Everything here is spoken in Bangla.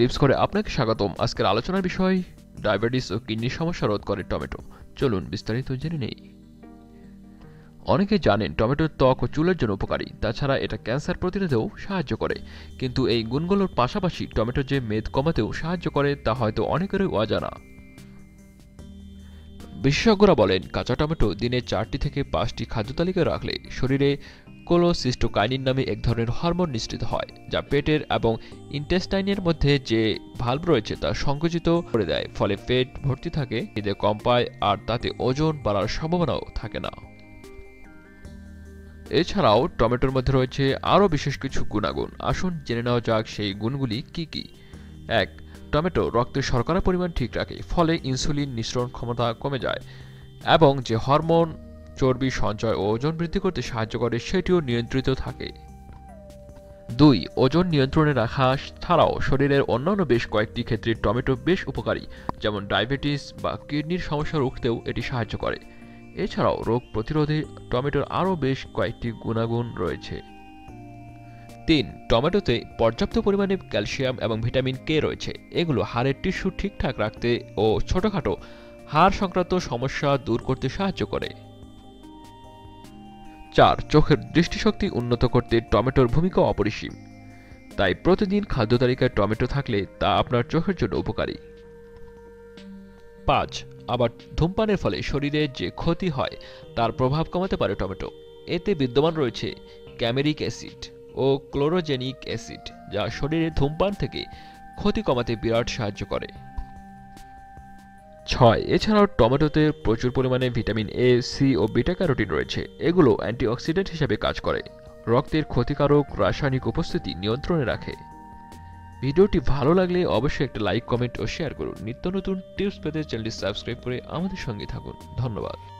টিপস করে আপনাকে স্বাগতম। আজকের আলোচনার বিষয়, ডায়াবেটিস ও কিডনির সমস্যা রোধ করে টমেটো। চলুন বিস্তারিত জেনে নেই। অনেকে জানেন টমেটোর ত্বক ও চুলের জন্য উপকারী, তাছাড়া এটা ক্যান্সার প্রতিরোধেও সাহায্য করে। কিন্তু এই গুণগুলোর পাশাপাশি টমেটো যে মেদ কমাতেও সাহায্য করে, তা হয়তো অনেকেরই অজানা। বিশেষজ্ঞরা বলেন, কাঁচা টমেটো দিনে চারটি থেকে পাঁচটি খাদ্য তালিকায় রাখলে শরীরে কোলোসিস্টোকাইনিন নামে এক ধরনের হরমোন নিঃসৃত হয়, যা পেটের এবং ইন্টেস্টাইনের মধ্যে যে ভাল্ব রয়েছে তা সংকুচিত করে দেয়, ফলে পেট ভর্তি থাকে খিদে কম পায়, আর তাতে ওজন বাড়ার সম্ভাবনাও থাকে না। এছাড়াও টমেটোর মধ্যে রয়েছে আরও বিশেষ কিছু গুণাগুণ। আসুন জেনে নেওয়া যাক সেই গুণগুলি কি কি। এক, টমেটো রক্তে শর্করার পরিমাণ ঠিক রাখে, ফলে ইনসুলিন নিঃসরণ ক্ষমতা কমে যায় এবং যে হরমোন চর্বি, সঞ্চয় ও ওজন বৃদ্ধি করতে সাহায্য করে, সেটিও নিয়ন্ত্রিত থাকে। দুই, ওজন নিয়ন্ত্রণে রাখা, ছাড়াও শরীরের অন্যান্য বেশ কয়েকটি ক্ষেত্রে টমেটো বেশ উপকারী, যেমন ডায়াবেটিস বা কিডনির সমস্যা রুখতেও এটি সাহায্য করে। এছাড়াও রোগ প্রতিরোধে টমেটোর আরও বেশ কয়েকটি গুণাগুণ রয়েছে। তিন, টমেটোতে পর্যাপ্ত পরিমাণে ক্যালসিয়াম এবং ভিটামিন কে রয়েছে। এগুলো হাড়ের টিস্যু ঠিকঠাক রাখতে ও ছোটখাটো হাড় সংক্রান্ত সমস্যা দূর করতে সাহায্য করে। চার, চোখের দৃষ্টিশক্তি উন্নত করতে টমেটোর ভূমিকা অপরিসীম। তাই প্রতিদিন খাদ্য তালিকায় টমেটো থাকলে তা আপনার চোখের জন্য উপকারী। পাঁচ, আবার ধূমপানের ফলে শরীরে যে ক্ষতি হয়, তার প্রভাব কমাতে পারে টমেটো। এতে বিদ্যমান রয়েছে ক্যামেরিক অ্যাসিড ও ক্লোরোজেনিক অ্যাসিড, যা শরীরে ধূমপান থেকে ক্ষতি কমাতে বিরাট সাহায্য করে। ছয়। এছাড়াও টমেটোতে প্রচুর পরিমাণে ভিটামিন এ সি ও বিটা ক্যারোটিন রয়েছে। এগুলো অ্যান্টিঅক্সিডেন্ট হিসেবে কাজ করে। রক্তের ক্ষতিকারক রাসায়নিক উপস্থিতি নিয়ন্ত্রণে রাখে। ভিডিওটি ভালো লাগলে অবশ্যই একটা লাইক, কমেন্ট ও শেয়ার করুন। নিত্য নতুন টিপস পেতে চ্যানেলটি সাবস্ক্রাইব করে আমাদের সঙ্গে থাকুন। ধন্যবাদ।